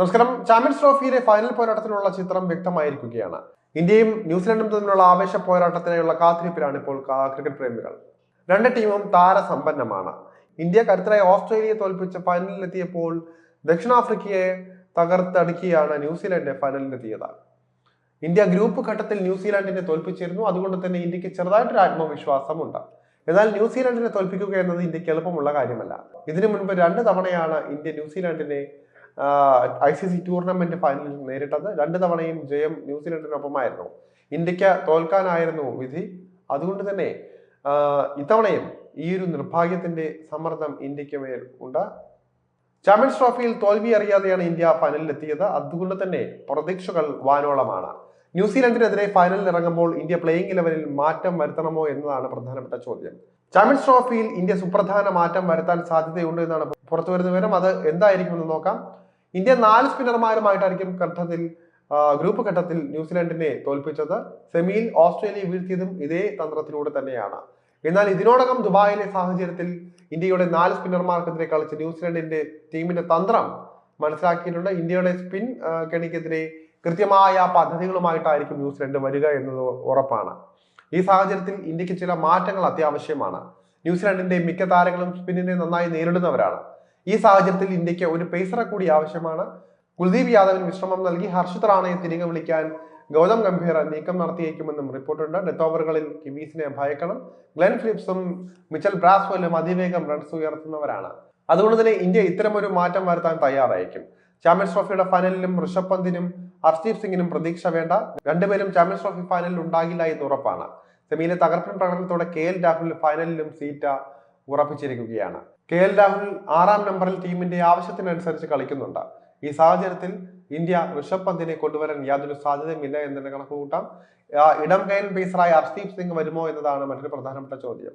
നമസ്കാരം. Champions ട്രോഫിയിലെ final പോരാട്ടത്തിനുള്ള ചിത്രം വ്യക്തമായിരിക്കുകയാണ്. ഇന്ത്യയും ന്യൂസിലൻഡും തമ്മിലുള്ള ആവേശ പോരാട്ടത്തിനായുള്ള കാത്തിരിപ്പിലാണ് ഇപ്പോൾ ക്രിക്കറ്റ് പ്രേമികൾ. രണ്ട് ടീമും താരസമ്പന്നമാണ്. ഇന്ത്യ കരുത്തരായ ഓസ്ട്രേലിയയെ തോൽപ്പിച്ച് ഫൈനലിലെത്തിയപ്പോൾ ദക്ഷിണാഫ്രിക്കയെ തകർത്തടുക്കിയാണ് ന്യൂസിലൻഡ് ഫൈനലിലെത്തിയത്. ഇന്ത്യ ഗ്രൂപ്പ് ഘട്ടത്തിൽ ന്യൂസിലാൻഡിനെ തോൽപ്പിച്ചിരുന്നു. അതുകൊണ്ട് തന്നെ ഇന്ത്യയ്ക്ക് ചെറുതായിട്ടൊരു ആത്മവിശ്വാസമുണ്ട്. എന്നാൽ ന്യൂസിലാൻഡിനെ തോൽപ്പിക്കുക എന്നത് ഇന്ത്യയ്ക്ക് എളുപ്പമുള്ള കാര്യമല്ല. ഇതിനു മുൻപ് രണ്ട് തവണയാണ് ഇന്ത്യ ന്യൂസിലാൻഡിനെ ഐ സി സി ടൂർണമെന്റ് ഫൈനലിൽ നേരിട്ടത് രണ്ട് തവണയും ജയം ന്യൂസിലൻഡിനൊപ്പമായിരുന്നു. ഇന്ത്യയ്ക്ക് തോൽക്കാനായിരുന്നു വിധി. അതുകൊണ്ട് തന്നെ ഇത്തവണയും ഈ ഒരു നിർഭാഗ്യത്തിന്റെ സമ്മർദ്ദം ഇന്ത്യയ്ക്ക് മേൽ ഉണ്ട്. ചാമ്പ്യൻസ് ട്രോഫിയിൽ തോൽവി അറിയാതെയാണ് ഇന്ത്യ ഫൈനലിൽ എത്തിയത് അതുകൊണ്ട് തന്നെ പ്രതീക്ഷകൾ വാനോളമാണ്. ന്യൂസിലൻഡിനെതിരെ ഫൈനലിൽ ഇറങ്ങുമ്പോൾ ഇന്ത്യ പ്ലേയിങ് ഇലവനിൽ മാറ്റം വരുത്തണമോ എന്നതാണ് പ്രധാനപ്പെട്ട ചോദ്യം. ചാമ്പ്യൻസ് ട്രോഫിയിൽ ഇന്ത്യ സുപ്രധാന മാറ്റം വരുത്താൻ സാധ്യതയുണ്ട് എന്നാണ് പുറത്തു വരുന്ന വിവരം. അത് എന്തായിരിക്കുമെന്ന് നോക്കാം. ഇന്ത്യ നാല് സ്പിന്നർമാരുമായിട്ടായിരിക്കും ഘട്ടത്തിൽ ഗ്രൂപ്പ് ഘട്ടത്തിൽ ന്യൂസിലൻഡിനെ തോൽപ്പിച്ചത്. സെമിയിൽ ഓസ്ട്രേലിയ വീഴ്ത്തിയതും ഇതേ തന്ത്രത്തിലൂടെ തന്നെയാണ്. എന്നാൽ ഇതിനോടകം ദുബായിലെ സാഹചര്യത്തിൽ ഇന്ത്യയുടെ നാല് സ്പിന്നർമാർക്കെതിരെ കളിച്ച ന്യൂസിലൻഡിന്റെ ടീമിന്റെ തന്ത്രം മനസ്സിലാക്കിയിട്ടുണ്ട്. ഇന്ത്യയുടെ സ്പിൻ കെണിക്കെതിരെ കൃത്യമായ പദ്ധതികളുമായിട്ടായിരിക്കും ന്യൂസിലൻഡ് വരിക എന്നത് ഉറപ്പാണ്. ഈ സാഹചര്യത്തിൽ ഇന്ത്യയ്ക്ക് ചില മാറ്റങ്ങൾ അത്യാവശ്യമാണ്. ന്യൂസിലൻഡിന്റെ മിക്ക താരങ്ങളും സ്പിന്നിനെ നന്നായി നേരിടുന്നവരാണ്. ഈ സാഹചര്യത്തിൽ ഇന്ത്യയ്ക്ക് ഒരു പേസറെ കൂടി ആവശ്യമാണ്. കുൽദീപ് യാദവിന് വിശ്രമം നൽകി ഹർഷിത് റാണയെ തിരികെ വിളിക്കാൻ ഗൗതം ഗംഭീർ നീക്കം നടത്തിയേക്കുമെന്നും റിപ്പോർട്ടുണ്ട്. ഡെത്ത് ഓവറുകളിൽ കിവീസിനെ ഭയക്കണം. ഗ്ലെൻ ഫിലിപ്സും മിച്ചൽ ബ്രാസ്വെല്ലും അതിവേഗം റൺസ് ഉയർത്തുന്നവരാണ്. അതുകൊണ്ട് തന്നെ ഇന്ത്യ ഇത്തരമൊരു മാറ്റം വരുത്താൻ തയ്യാറായിരിക്കും. ചാമ്പ്യൻസ് ട്രോഫിയുടെ ഫൈനലിലും ഋഷഭ് പന്തിനും ഹർദീപ് സിംഗിനും പ്രതീക്ഷ വേണ്ട. രണ്ടുപേരും ചാമ്പ്യൻസ് ട്രോഫി ഫൈനലിൽ ഉണ്ടാകില്ല എന്ന് ഉറപ്പാണ്. സെമിയിലെ തകർപ്പൻ പ്രകടനത്തോടെ കെ എൽ രാഹുൽ ഫൈനലിലും സീറ്റ ഉറപ്പിച്ചിരിക്കുകയാണ്. കെ എൽ രാഹുൽ ആറാം നമ്പറിൽ ടീമിന്റെ ആവശ്യത്തിനനുസരിച്ച് കളിക്കുന്നുണ്ട്. ഈ സാഹചര്യത്തിൽ ഇന്ത്യ ഋഷഭ് പന്തിനെ കൊണ്ടുവരാൻ യാതൊരു സാധ്യതയുമില്ല കണക്ക് കൂട്ടാം ഇടം കയൻ പേസറായി ഹർഷ്ദീപ് സിംഗ് വരുമോ എന്നതാണ് മറ്റൊരു പ്രധാനപ്പെട്ട ചോദ്യം.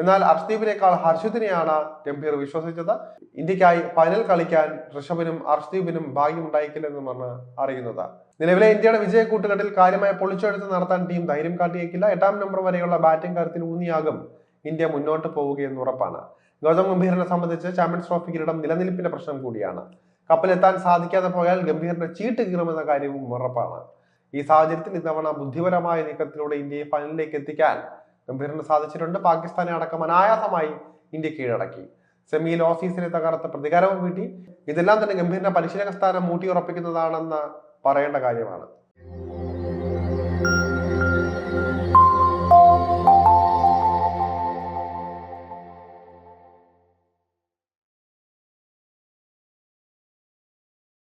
എന്നാൽ ഹർഷ്ദീപിനേക്കാൾ ഹർഷിത്തിനെയാണ് ഗംഭീർ വിശ്വസിച്ചത്. ഇന്ത്യക്കായി ഫൈനൽ കളിക്കാൻ ഋഷഭിനും ഹർഷദീപിനും ഭാഗ്യമുണ്ടായിക്കില്ലെന്നുമാണ് അറിയുന്നത്. നിലവിലെ ഇന്ത്യയുടെ വിജയ കൂട്ടുകെട്ടിൽ കാര്യമായ പൊളിച്ചെടുത്ത് നടത്താൻ ടീം ധൈര്യം കാട്ടിയേക്കില്ല. എട്ടാം നമ്പർ വരെയുള്ള ബാറ്റിംഗ് കാര്യത്തിൽ ഊന്നിയാകും ഇന്ത്യ മുന്നോട്ട് പോവുകയെന്ന് ഉറപ്പാണ്. ഗൗതം ഗംഭീറിനെ സംബന്ധിച്ച് ചാമ്പ്യൻസ് ട്രോഫി കിരീടം നിലനിൽപ്പിന്റെ പ്രശ്നം കൂടിയാണ്. കപ്പലെത്താൻ സാധിക്കാതെ പോയാൽ ഗംഭീറിന്റെ ചീട്ട് കീറുമെന്ന കാര്യവും ഉറപ്പാണ്. ഈ സാഹചര്യത്തിൽ ഇത്തവണ ബുദ്ധിപരമായ നീക്കത്തിലൂടെ ഇന്ത്യയെ ഫൈനലിലേക്ക് എത്തിക്കാൻ ഗംഭീറിന് സാധിച്ചിട്ടുണ്ട്. പാകിസ്ഥാനെ അടക്കം അനായാസമായി ഇന്ത്യ കീഴടക്കി. സെമിയിൽ ഓസീസിനെ തകർത്ത് പ്രതികാരവും വീട്ടി. ഇതെല്ലാം തന്നെ ഗംഭീറിന്റെ പരിശീലക സ്ഥാനം മൂട്ടിയുറപ്പിക്കുന്നതാണെന്ന് പറയേണ്ട കാര്യമാണ്.